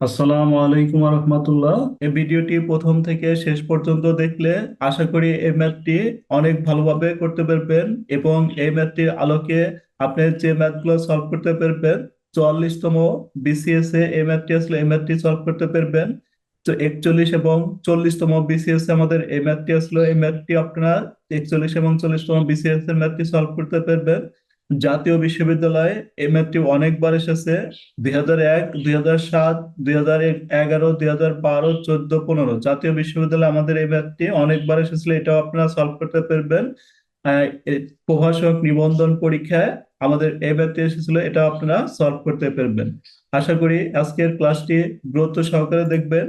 আসসালামু আলাইকুম রহমতুল্লাহ এই ভিডিওটি প্রথম থেকে শেষ পর্যন্ত দেখলে আশা করি এই ম্যাথটি অনেক ভালোভাবে করতে পারবেন এবং এই ম্যাথটির আলোকে আপনি যে ম্যাথগুলো সলভ করতে পারবেন, চুয়াল্লিশতম বিসিএস এ এই ম্যাথটি আসলে এই ম্যাথটি সলভ করতে পারবেন। তো একচল্লিশ এবং চল্লিশতম বিসিএস আমাদের এই ম্যাথটি আসলে এই ম্যাথটি আপনারা একচল্লিশ এবং চল্লিশতম বিসিএস এর ম্যাথটি সলভ করতে পারবেন। জাতীয় বিশ্ববিদ্যালয়ে এই ম্যাথটি অনেকবার এসেছে, দুই হাজার এক, দুই হাজার সাত, দুই হাজার এগারো, দুই হাজার বারো, চোদ্দ, পনেরো। জাতীয় বিশ্ববিদ্যালয়ে আমাদের এই ম্যাথটি অনেকবার এসেছিল, এটাও আপনারা সলভ করতে পারবেন। প্রভাষক নিবন্ধন পরীক্ষায় আমাদের এই ম্যাথটি এসেছিল এটা আপনারা সলভ করতে পারবেন। আশা করি আজকের ক্লাসটি গুরুত্ব সহকারে দেখবেন।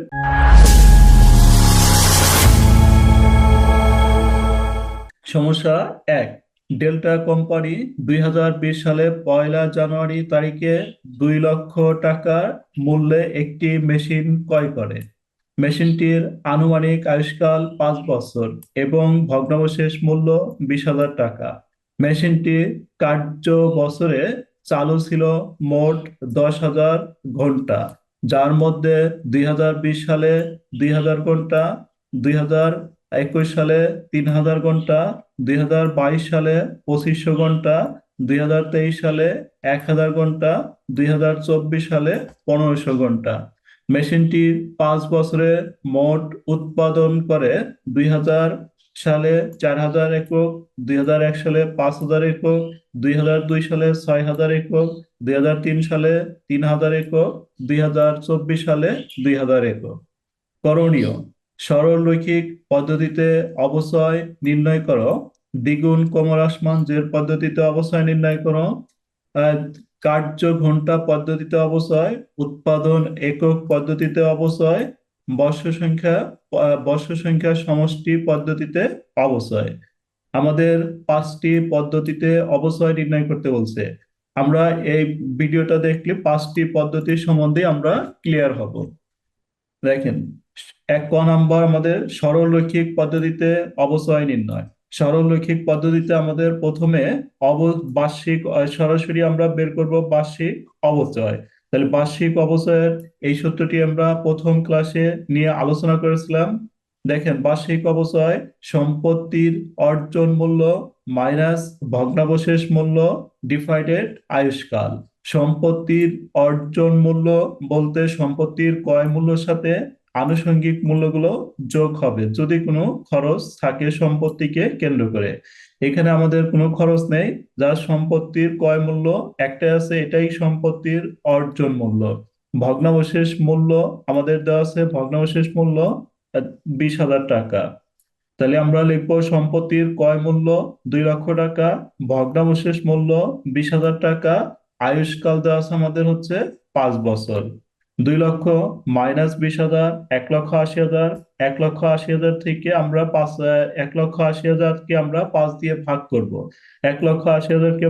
সমস্যা এক ডেল্টা কোম্পানি দুই হাজার বিশ সালে পয়লা জানুয়ারি তারিখে দুই লক্ষ টাকার মূল্যে একটি মেশিন ক্রয় করে। মেশিনটির আনুমানিক আয়ুষ্কাল পাঁচ বছর এবং ভগ্নাবশেষ মূল্য বিশ হাজার টাকা। মেশিনটি কার্য বছরে চালু ছিল মোট দশ হাজার ঘণ্টা, যার মধ্যে দুই হাজার বিশ সালে দুই হাজার ঘণ্টা, দুই হাজার একুশ সালে তিন হাজার ঘণ্টা, দুই হাজার বাইশ সালে পঁচিশশো ঘণ্টা, দুই হাজার তেইশ সালে এক হাজার ঘণ্টা, দুই হাজার চব্বিশ সালে পনেরোশো ঘণ্টা। মেশিনটি পাঁচ বছরে মোট উৎপাদন করে দুই হাজার সালে চার হাজার একক, দুই হাজার এক সালে পাঁচ হাজার একক, দুই হাজার দুই সালে ছয় হাজার একক, দুই হাজার তিন সালে তিন হাজার একক, দুই হাজার চব্বিশ সালে দুই হাজার একক। করণীয় সরলরৈখিক পদ্ধতিতে অবচয় নির্ণয় করো। দ্বিগুণ কমলাসমান জের পদ্ধতিতে অবচয় নির্ণয় করো। কার্য ঘণ্টা পদ্ধতিতে অবচয় উৎপাদন একক পদ্ধতিতে অবচয় বর্ষ সংখ্যা বর্ষ সংখ্যা সমষ্টি পদ্ধতিতে অবচয় আমাদের পাঁচটি পদ্ধতিতে অবচয় নির্ণয় করতে বলছে। আমরা এই ভিডিওটা দেখলে পাঁচটি পদ্ধতির সম্বন্ধে আমরা ক্লিয়ার হব। দেখেন এক ক নাম্বার আমাদের সরলরৈখিক পদ্ধতিতে অবচয় নির্ণয়। সরলরৈখিক পদ্ধতিতে আমাদের প্রথমে অব বার্ষিক সরাসরি আমরা বের করব বার্ষিক অবচয়। তাহলে বার্ষিক অবচয়ের এই সূত্রটি আমরা প্রথম ক্লাসে নিয়ে আলোচনা করেছিলাম। দেখেন, বার্ষিক অবচয় সম্পত্তির অর্জন মূল্য মাইনাস ভগ্নাবশেষ মূল্য ডিফাইডেড আয়ুষ্কাল। সম্পত্তির অর্জন মূল্য বলতে সম্পত্তির ক্রয় মূল্যের সাথে আনুষঙ্গিক মূল্যগুলো যোগ হবে যদি কোনো খরচ থাকে সম্পত্তিকে কেন্দ্র করে। এখানে আমাদের কোনো খরচ নেই যার সম্পত্তির ক্রয় মূল্য একটাই আছে, এটাই সম্পত্তির অর্জন মূল্য। ভগ্নাবশেষ মূল্য আমাদের দেওয়া আছে, ভগ্নাবশেষ মূল্য বিশ হাজার টাকা। তাহলে আমরা লিখব সম্পত্তির ক্রয় মূল্য দুই লক্ষ টাকা, ভগ্নাবশেষ মূল্য বিশ হাজার টাকা, আয়ুষ্কাল দেওয়া আছে আমাদের হচ্ছে পাঁচ বছর। দুই লক্ষ মাইনাস বিশ হাজার, এক লক্ষ আশি হাজার, এক লক্ষ আশি হাজার থেকে আমরা পাঁচ এক লক্ষ আশি হাজারকে আমরা পাঁচ দিয়ে ভাগ করব। এক লক্ষ আশি হাজারকে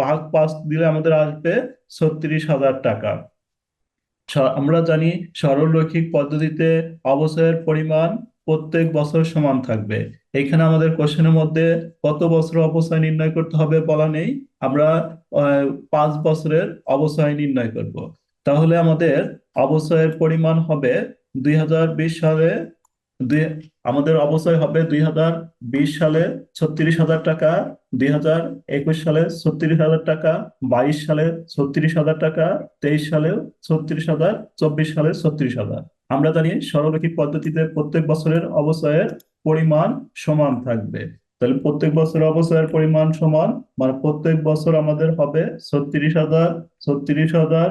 ভাগ পাঁচ দিলে আমাদের আসবে ছত্রিশ হাজার টাকা। আমরা জানি সরলরৈখিক পদ্ধতিতে অবচয়ের পরিমাণ প্রত্যেক বছর সমান থাকবে। এখানে আমাদের কোশ্চেনের মধ্যে কত বছর অবচয় নির্ণয় করতে হবে বলা নেই। আমরা পাঁচ বছরের অবচয় নির্ণয় করব। তাহলে আমাদের অবচয়ের পরিমাণ হবে দুই হাজার বিশ সালে আমাদের অবচয় হবে দুই হাজার বিশ সালে ছত্রিশ হাজার টাকা, দুই সালে ছত্রিশ হাজার টাকা, বাইশ সালে ছত্রিশ হাজার টাকা, তেইশ সালেও ছত্রিশ হাজার, চব্বিশ সালে ছত্রিশ হাজার। আমরা জানি সরলরৈখিক পদ্ধতিতে প্রত্যেক বছরের অবচয়ের পরিমাণ সমান থাকবে। তাহলে প্রত্যেক বছরের অবচয়ের পরিমাণ সমান মানে প্রত্যেক বছর আমাদের হবে ছত্রিশ হাজার ছত্রিশ হাজার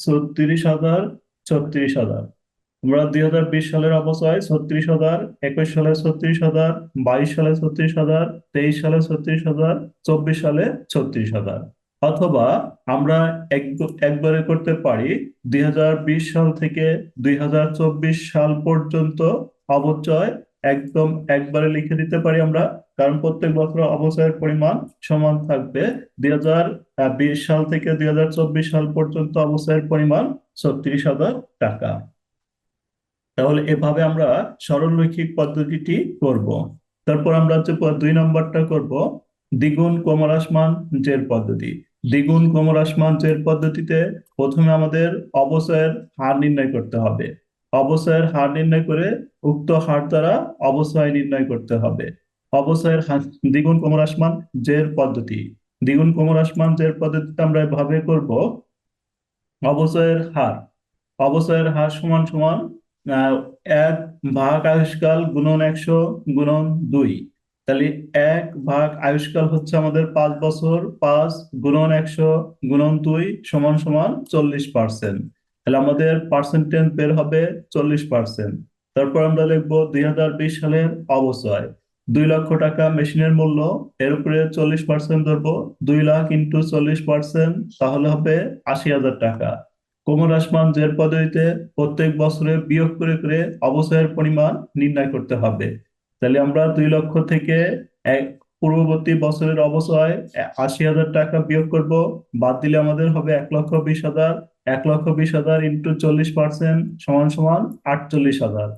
ছত্রিশ হাজার ছত্রিশ হাজার। আমরা দুই হাজার বিশ সালের অবচয়, ছত্রিশ হাজার, একুশ সালে ছত্রিশ হাজার, বাইশ সালে ছত্রিশ হাজার, তেইশ সালে ছত্রিশ হাজার, চব্বিশ সালে ছত্রিশ হাজার। অথবা আমরা এক একবারে করতে পারি, দুই হাজার বিশ সাল থেকে দুই হাজার চব্বিশ সাল পর্যন্ত অবচয় একদম একবারে লিখে দিতে পারি আমরা, কারণ প্রত্যেক বছর অবচয়ের পরিমাণ সমান থাকবে। দুই হাজার বিশ সাল থেকে দুই হাজার চব্বিশ সাল পর্যন্ত অবচয়ের পরিমাণ ছত্রিশ হাজার টাকা। তাহলে এভাবে আমরা সরলরৈখিক পদ্ধতিটি করব। তারপর আমরা হচ্ছে দুই নম্বরটা করব, দ্বিগুণ কমলাসমান জের পদ্ধতি। দ্বিগুণ ক্রমহ্রাসমান জের পদ্ধতিতে প্রথমে আমাদের অবচয়ের হার নির্ণয় করতে হবে। অবচয়ের হার নির্ণয় করে উক্ত হার দ্বারা অবচয় নির্ণয় করতে হবে। অবচয়ের হার দ্বিগুণ ক্রমহ্রাসমান জের পদ্ধতি। দ্বিগুণ ক্রমহ্রাসমান জের পদ্ধতিতে আমরা এভাবে করব অবচয়ের হার। অবচয়ের হার সমান সমান এক ভাগ আয়ুষ্কাল গুণন একশো গুণন দুই। তাহলে এক ভাগ আয়ুষ্কাল হচ্ছে আমাদের পাঁচ বছর, পাঁচ গুণন একশো গুণন দুই সমান সমান চল্লিশ পার্সেন্ট। তাহলে আমাদের পার্সেন্টেজ বের হবে চল্লিশ পার্সেন্ট তারপর আমরা লিখব দুই হাজার বিশ সালের অবচয়। দুই লক্ষ টাকা মেশিনের মূল্য, এর উপরে চল্লিশ পার্সেন্ট ধরবো, দুই লাখ ইন্টু চল্লিশ পার্সেন্ট তাহলে হবে আশি হাজার টাকা। কোমর আসমান জের পদ্ধতিতে প্রত্যেক বছরে বিয়োগ করে করে অবচয়ের পরিমাণ নির্ণয় করতে হবে। তাহলে আমরা দুই লক্ষ থেকে এক পূর্ববর্তী বছরের অবচয় আশি হাজার টাকা বিয়োগ করব। বাদ দিলে আমাদের হবে এক লক্ষ বিশ হাজার, এক লক্ষ বিশ হাজার ইন্টু চল্লিশ পার্সেন্ট সমান সমান আটচল্লিশ হাজার।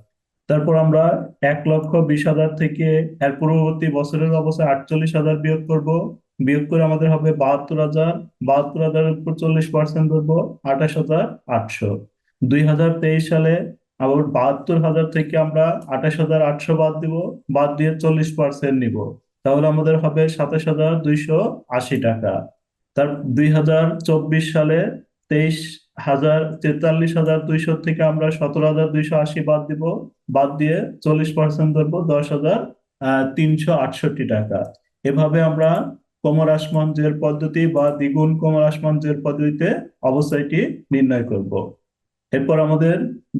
তারপর আমরা এক লক্ষ বিশ হাজার থেকে এর পূর্ববর্তী বছরের অবস্থায় আটচল্লিশ হাজার বিয়োগ করব। বিয়োগ করে আমাদের হবে বাহাত্তর হাজার, বাহাত্তর হাজারের উপর চল্লিশ পার্সেন্ট ধরবো, আঠাশ হাজার আটশো। দুই হাজার তেইশ সালে আবার বাহাত্তর হাজার থেকে আমরা আঠাশ হাজার আটশো বাদ দিব, বাদ দিয়ে চল্লিশ পার্সেন্ট নিব। তাহলে আমাদের হবে সাতাশ হাজার দুইশো আশি টাকা। তার দুই হাজার চব্বিশ সালে তেইশ হাজার তেতাল্লিশ হাজার দুইশো থেকে আমরা সতেরো হাজার দুইশো আশি বাদ দিব। বাদ দিয়ে চল্লিশ পার্সেন্ট ধরবো দশ হাজার তিনশো আটষট্টি টাকা। এভাবে আমরা কোমর আসমান জের পদ্ধতি বা দ্বিগুণ কোমর আসমান জের পদ্ধতিতে অবস্থাটি নির্ণয় করব। এরপর আমাদের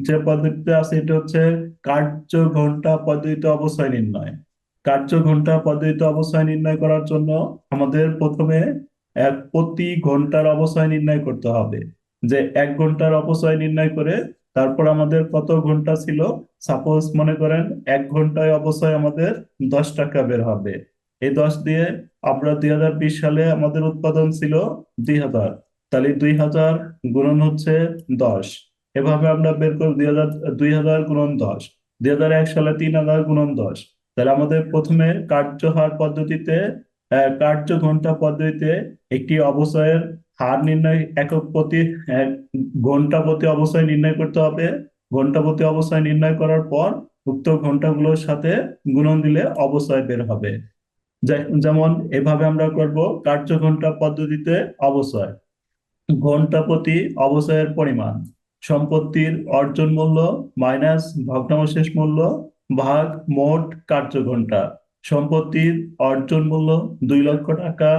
যে পদ্ধতিতে আছে, এটা হচ্ছে কার্য ঘণ্টা পদ্ধতিতে অবস্থায় নির্ণয়। কার্য ঘণ্টা পদ্ধতিতে অবস্থায় নির্ণয় করার জন্য আমাদের প্রথমে এক প্রতি ঘণ্টার অবস্থায় নির্ণয় করতে হবে। যে এক ঘণ্টার অপচয় নির্ণয় করে তারপর আমাদের কত ঘণ্টা ছিল? সাপোজ মনে করেন এক ঘন্টায় অবচয় আমাদের দশ টাকা বের হবে। এই দশ দিয়ে আমরা দুই হাজার বিশ সালে আমাদের উৎপাদন ছিল দুই হাজার। তাহলে দুই হাজার গুণন হচ্ছে দশ। এভাবে আমরা বের করি দুই হাজার দুই হাজার গুণন দশ। দুই হাজার এক সালে তিন হাজার গুণন দশ। তাহলে আমাদের প্রথমে কার্য কার্যহার পদ্ধতিতে কার্য ঘণ্টা পদ্ধতিতে একটি অবচয়ের হার নির্ণয়, একক প্রতি ঘণ্টা প্রতি অবচয় নির্ণয় করতে হবে। ঘণ্টা প্রতি অবচয় নির্ণয় করার পর উক্ত ঘন্টাগুলোর সাথে গুণন দিলে অবচয় বের হবে। যেমন এভাবে আমরা করব, কার্য ঘণ্টা পদ্ধতিতে অবচয় ঘণ্টা প্রতি অবচয়ের পরিমাণ, সম্পত্তির অর্জন মূল্য মাইনাস ভগ্নাবশেষ মূল্য ভাগ মোট কার্য ঘণ্টা সম্পত্তির অর্জন মূল্য দুই লক্ষ টাকা,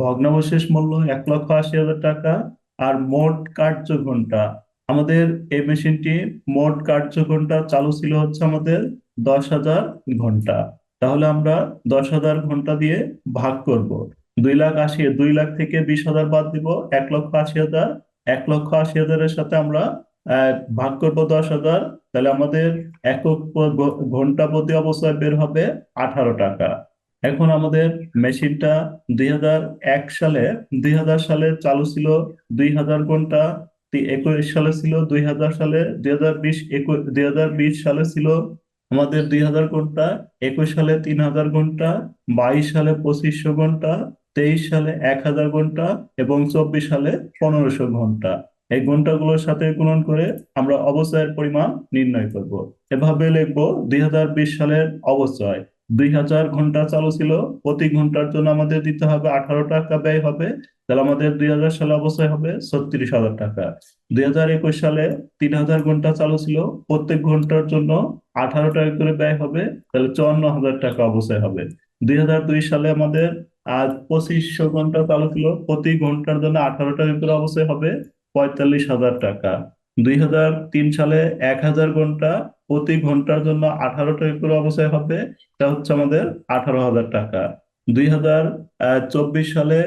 ভগ্নাবশেষ মূল্য এক লক্ষ আশি হাজার টাকা আর মোট কার্য ঘণ্টা আমাদের এই মেশিনটি মোট কার্য ঘণ্টা চালু ছিল হচ্ছে আমাদের দশ হাজার ঘণ্টা তাহলে আমরা দশ হাজার ঘণ্টা দিয়ে ভাগ করব। দুই লাখ আশি, দুই লাখ থেকে বিশ হাজার বাদ দিব, এক লক্ষ আশি হাজার, এক লক্ষ আশি হাজারের সাথে আমরা ভাগ করব দশ হাজার। তাহলে আমাদের একক ঘণ্টা প্রতি অবস্থায় বের হবে আঠারো টাকা। এখন আমাদের মেশিনটা দুই হাজার এক সালে, দুই হাজার সালে চালু ছিল দুই হাজার ঘণ্টা একুশ সালে ছিল দুই হাজার সালে, দুই হাজার বিশ একুশ দুই হাজার বিশ সালে ছিল আমাদের দুই হাজার ঘণ্টা, একুশ সালে তিন হাজার ঘণ্টা, বাইশ সালে পঁচিশশো ঘণ্টা, তেইশ সালে এক হাজার ঘণ্টা এবং চব্বিশ সালে পনেরোশো ঘণ্টা। এই ঘন্টাগুলোর সাথে গুণন করে আমরা অবচয়ের পরিমাণ নির্ণয় করব। এভাবে লিখব দুই সালের অবচয় দুই হাজার ঘণ্টা চালু ছিল, প্রতি ঘণ্টার জন্য আমাদের দিতে হবে আঠারো টাকা ব্যয় হবে, তাহলে আমাদের দুই হাজার সালে অবচয় হবে ছত্রিশ হাজার টাকা। দুই হাজার একুশ সালে তিন হাজার ঘণ্টা চালু ছিল, প্রত্যেক ঘণ্টার জন্য আঠারো টাকা করে ব্যয় হবে, তাহলে চুয়ান্ন হাজার টাকা অবচয় হবে। দুই হাজার দুই সালে আমাদের আজ পঁচিশশো ঘণ্টা চালু ছিল, প্রতি ঘণ্টার জন্য আঠারো টাকা করে অবচয় হবে পঁয়তাল্লিশ হাজার টাকা। দুই হাজার তিন সালে এক হাজার ঘণ্টা প্রতি ঘণ্টার জন্য আঠারো টাকা করে অবচয় হবে। তা হচ্ছে আমাদের আঠারো হাজার টাকা। দুই হাজার চব্বিশ সালে,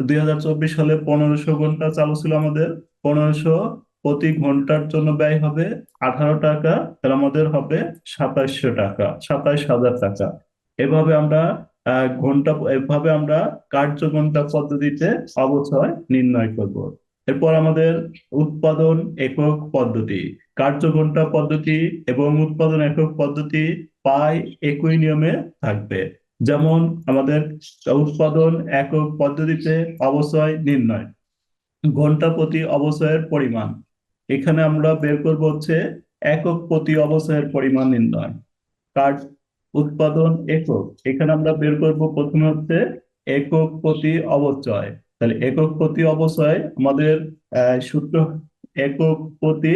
দুই হাজার চব্বিশ সালে পনেরোশো ঘণ্টা চালু ছিল আমাদের। পনেরোশো প্রতি ঘণ্টার জন্য ব্যয় হবে আঠারো টাকা। তাহলে আমাদের হবে সাতাইশশো টাকা, সাতাইশ হাজার টাকা। এভাবে আমরা ঘণ্টা, এভাবে আমরা কার্য ঘণ্টা পদ্ধতিতে অবচয় নির্ণয় করব। এরপর আমাদের উৎপাদন একক পদ্ধতি কার্য ঘণ্টা পদ্ধতি এবং উৎপাদন একক পদ্ধতি প্রায় একই নিয়মে থাকবে। যেমন আমাদের উৎপাদন একক পদ্ধতিতে অবশ্যই নির্ণয় ঘণ্টা প্রতি অবচয়ের পরিমাণ। এখানে আমরা বের করব হচ্ছে একক প্রতি অবচয়ের পরিমাণ নির্ণয় কাঠ উৎপাদন একক। এখানে আমরা বের করব প্রথমে হচ্ছে একক প্রতি অবচয় তাহলে একক প্রতি অবচয় আমাদের সূত্র একক প্রতি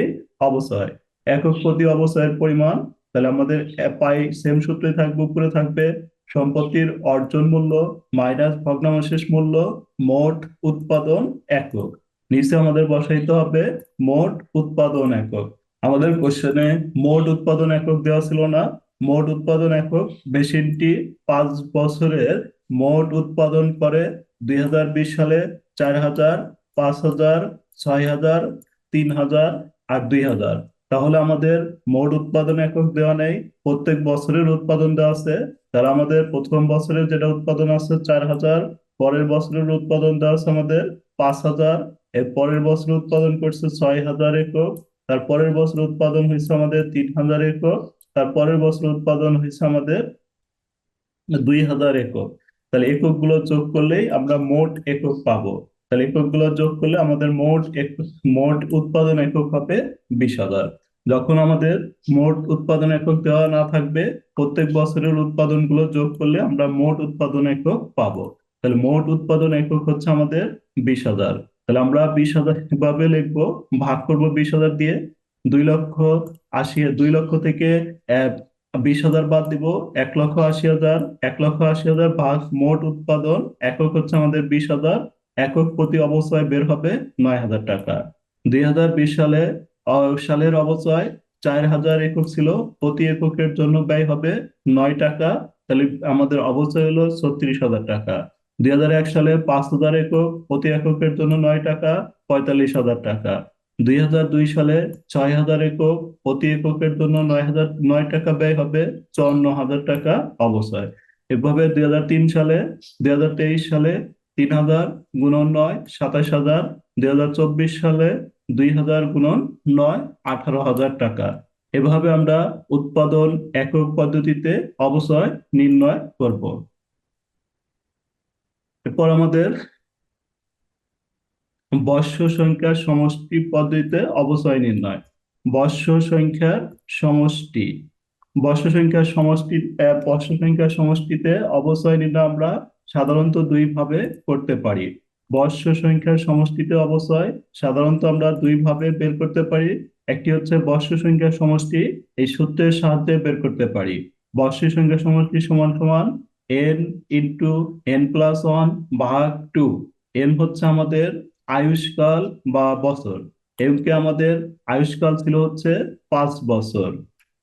অবচয় একক প্রতি অবচয়ের পরিমাণ, তাহলে আমাদের পাই সেম সূত্রে থাকবে, উপরে থাকবে সম্পত্তির অর্জন মূল্য মাইনাস ভগ্নাংশেষ মূল্য মোট উৎপাদন একক। নিচে আমাদের বসাইতে হবে মোট উৎপাদন একক। আমাদের কোশ্চেনে মোট উৎপাদন একক দেওয়া ছিল না। মোট উৎপাদন একক মেশিনটি পাঁচ বছরের মোট উৎপাদন করে দুই হাজার বিশ সালে চার হাজার, পাঁচ হাজার, ছয় হাজার, তিন হাজার আর দুই হাজার। তাহলে আমাদের মোট উৎপাদন একক দেওয়া নেই, প্রত্যেক বছরের উৎপাদন দেওয়া আছে। তাহলে আমাদের প্রথম বছরের যেটা উৎপাদন আছে চার হাজার, পরের বছরের উৎপাদন দেওয়া আছে আমাদের পাঁচ হাজার, এর পরের বছর উৎপাদন করছে ছয় হাজার একক, তার পরের বছর উৎপাদন হয়েছে আমাদের তিন হাজার একক, তার পরের বছর উৎপাদন হয়েছে আমাদের দুই হাজার একক। তাহলে এককগুলো যোগ করলেই আমরা মোট একক পাবো। তাহলে এককগুলো যোগ করলে আমাদের মোট মোট উৎপাদন একক হবে বিশ হাজার। যখন আমাদের মোট উৎপাদন একক দেওয়া না থাকবে, প্রত্যেক বছরের উৎপাদনগুলো যোগ করলে আমরা মোট উৎপাদন একক পাবো। তাহলে মোট উৎপাদন একক হচ্ছে আমাদের বিশ হাজার। তাহলে আমরা বিশ হাজার কীভাবে লিখব? ভাগ করব বিশ হাজার দিয়ে। দুই লক্ষ আশি দুই লক্ষ থেকে বিশ হাজার বাদ দিব, এক লক্ষ আশি হাজার, এক লক্ষ আশি হাজার ভাগ মোট উৎপাদন, একক হচ্ছে আমাদের বিশ হাজার, একক প্রতি অবচয় বের হবে নয় হাজার টাকা। দুই হাজার বিশ সালে সালের অবচয় চার হাজার একক ছিল, প্রতি এককের জন্য ব্যয় হবে নয় টাকা, তাহলে আমাদের অবচয় হলো ছত্রিশ হাজার টাকা। দুই হাজার এক সালে পাঁচ হাজার একক, প্রতি এককের জন্য নয় টাকা, পঁয়তাল্লিশ হাজার টাকা। দুই হাজার দুই সালে ছয় হাজার একক, প্রতি এককের জন্য নয় হাজার, নয় টাকা ব্যয় হবে চুয়ান্ন হাজার টাকা অবচয় এভাবে দুই হাজার তিন সালে, দুই হাজার তেইশ সালে তিন হাজার গুণন নয়, সাতাশ হাজার। দুই হাজার চব্বিশ সালে দুই হাজার গুণন নয়, আঠারো হাজার টাকা। এভাবে আমরা উৎপাদন একক পদ্ধতিতে অবচয় নির্ণয় করব। এরপর আমাদের বর্ষ সংখ্যার সমষ্টি পদ্ধতিতে অবচয় নির্ণয়। বর্ষ সংখ্যার সমষ্টি। বর্ষ সংখ্যার সমষ্টি বর্ষ সংখ্যার সমষ্টিতে অবচয় নির্ণয় আমরা সাধারণত দুই ভাবে করতে পারি। বর্ষ সংখ্যার সমষ্টিতে অবচয় সাধারণত আমরা দুই ভাবে বের করতে পারি। একটি হচ্ছে বর্ষ সংখ্যার সমষ্টি, এই সূত্রের সাহায্যে বের করতে পারি। বর্ষ সংখ্যার সমষ্টি সমান সমান N into N plus one ভাগ টু এন হচ্ছে আমাদের আয়ুষ্কাল বা বছর। এমকে আমাদের আয়ুষ্কাল ছিল হচ্ছে পাঁচ বছর।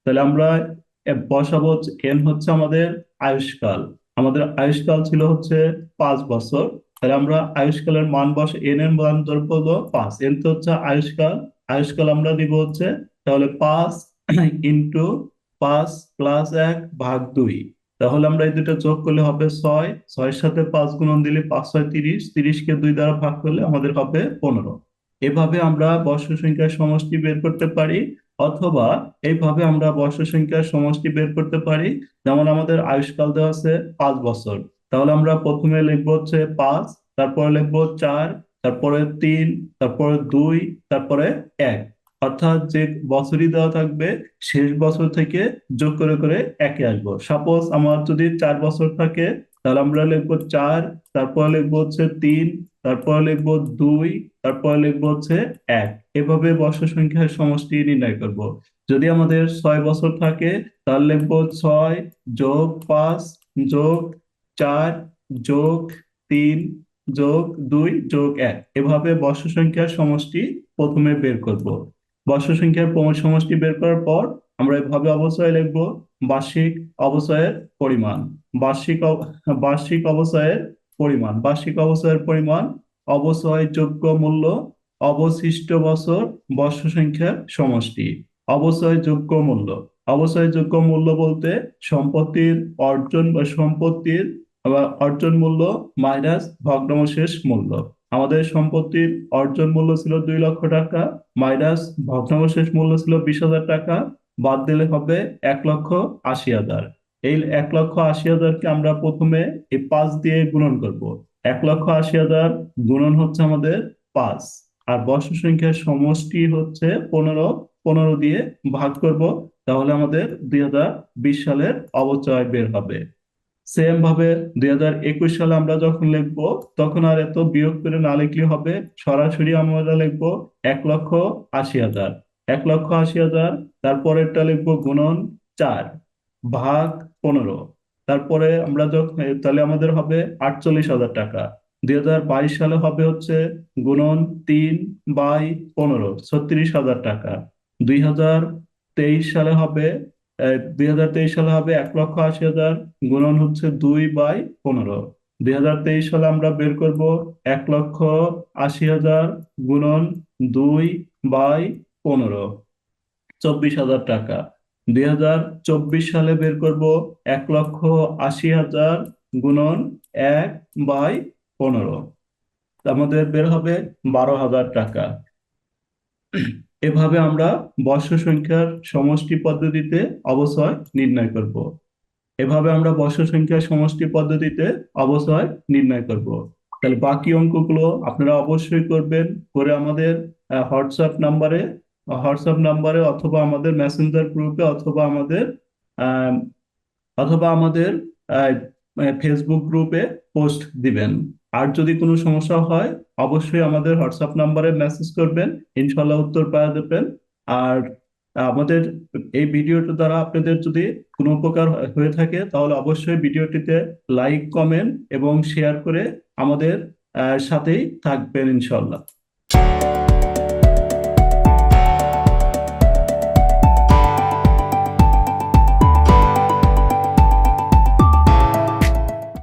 তাহলে আমরা বসাবো এন হচ্ছে আমাদের আয়ুষ্কাল। আমাদের আয়ুষ্কাল ছিল হচ্ছে পাঁচ বছর। তাহলে আমরা আয়ুষ্কালের মান বস এন এর মান ধরবো পাঁচ। এন তো হচ্ছে আয়ুষ্কাল। আয়ুষ্কাল আমরা দিব হচ্ছে তাহলে পাঁচ ইন্টু পাঁচ প্লাস এক ভাগ দুই। তাহলে আমরা এই দুটো যোগ করলে হবে ছয়। ছয়ের সাথে পাঁচ গুণন দিলে পাঁচ ছয় তিরিশ। তিরিশকে দুই দ্বারা ভাগ করলে আমাদের হবে পনেরো। এভাবে আমরা বর্ষ সংখ্যার সমষ্টি বের করতে পারি, অথবা এইভাবে আমরা বর্ষ সংখ্যার সমষ্টি বের করতে পারি। যেমন আমাদের আয়ুষ্কাল দেওয়া আছে পাঁচ বছর। তাহলে আমরা প্রথমে লিখব হচ্ছে পাঁচ, তারপরে লিখব চার, তারপরে তিন, তারপরে দুই, তারপরে এক। অর্থাৎ যে বছরই দেওয়া থাকবে, শেষ বছর থেকে যোগ করে করে একে আসব। সাপোজ আমার যদি চার বছর থাকে, তাহলে আমরা লিখব চার, তারপর লিখব হচ্ছে তিন, তারপরে লিখব দুই, তারপর লিখব হচ্ছে এক। এভাবে বর্ষ সংখ্যার সমষ্টি নির্ণয় করব। যদি আমাদের ছয় বছর থাকে, তাহলে লিখব ছয় যোগ পাঁচ যোগ চার যোগ তিন যোগ দুই যোগ এক। এভাবে বর্ষ সংখ্যার সমষ্টি প্রথমে বের করব। বর্ষ সংখ্যার প্রম- সমষ্টি বের করার পর আমরা এভাবে অবচয় লিখব বার্ষিক অবচয়ের পরিমাণ। বার্ষিক বার্ষিক অবচয়ের পরিমাণ। বার্ষিক অবচয়ের পরিমাণ অবচয়যোগ্য মূল্য অবশিষ্ট বছর বর্ষ সংখ্যার সমষ্টি অবচয়যোগ্য মূল্য। অবচয়যোগ্য মূল্য বলতে সম্পত্তির অর্জন বা সম্পত্তির অর্জন মূল্য মাইনাস ভগ্নাংশেষ মূল্য। আমাদের সম্পত্তির অর্জন মূল্য ছিল দুই লক্ষ টাকা মাইনাস ভগ্নাংশেষ মূল্য ছিল বিশ হাজার টাকা, বাদ দিলে হবে এক লক্ষ আশি হাজার। এই এক লক্ষ আশি হাজারকে আমরা প্রথমে এই পাঁচ দিয়ে গুণন করব। এক লক্ষ আশি হাজার গুণন হচ্ছে আমাদের পাঁচ। আর বর্ষ সংখ্যার সমষ্টি হচ্ছে পনেরো পনেরো দিয়ে ভাগ করব, তাহলে আমাদের দুই হাজার বিশ সালের অবচয় বের হবে। সেম ভাবে দুই হাজার একুশ সালে আমরা যখন লিখব, তখন আর এত বিয়োগ করে না লিখলে হবে, সরাসরি আমরা লিখব এক লক্ষ আশি হাজার। এক লক্ষ আশি হাজার, তারপরেরটা লিখব গুণন চার ভাগ পনেরো। তারপরে আমরা যখন, তাহলে আমাদের হবে আটচল্লিশ হাজার টাকা। দুই হাজার বাইশ সালে হবে হচ্ছে গুণন তিন বাই পনেরো, ছত্রিশ হাজার টাকা। দুই হাজার তেইশ সালে হবে দুই হাজার তেইশ সালে হবে এক লক্ষ আশি হাজার গুণন হচ্ছে দুই বাই পনেরো। দুই হাজার তেইশ সালে আমরা বের করব এক লক্ষ আশি হাজার গুণন দুই বাই পনেরো। চব্বিশ হাজার টাকা। দুই হাজার চব্বিশ সালে বের করব এক লক্ষ আশি হাজার গুণন এক বাই পনেরো। আমাদের বের হবে বারো হাজার টাকা। এভাবে আমরা বর্ষ সংখ্যার সমষ্টি পদ্ধতিতে অবচয় নির্ণয় করব। এভাবে আমরা বর্ষ সংখ্যার সমষ্টি পদ্ধতিতে অবচয় নির্ণয় করব। তাহলে বাকি অঙ্কগুলো আপনারা অবশ্যই করবেন করে আমাদের হোয়াটসঅ্যাপ নাম্বারে হোয়াটসঅ্যাপ নাম্বারে অথবা আমাদের মেসেঞ্জার গ্রুপে অথবা আমাদের অথবা আমাদের ফেসবুক গ্রুপে পোস্ট দিবেন। আর যদি কোনো সমস্যা হয়, অবশ্যই আমাদের হোয়াটসঅ্যাপ নাম্বারে মেসেজ করবেন ইনশাল্লাহ উত্তর পাওয়া দেবেন আর আমাদের এই ভিডিওটা দ্বারা আপনাদের যদি কোনো উপকার হয়ে থাকে, তাহলে অবশ্যই ভিডিওটিতে লাইক কমেন্ট এবং শেয়ার করে আমাদের সাথেই থাকবেন ইনশাল্লাহ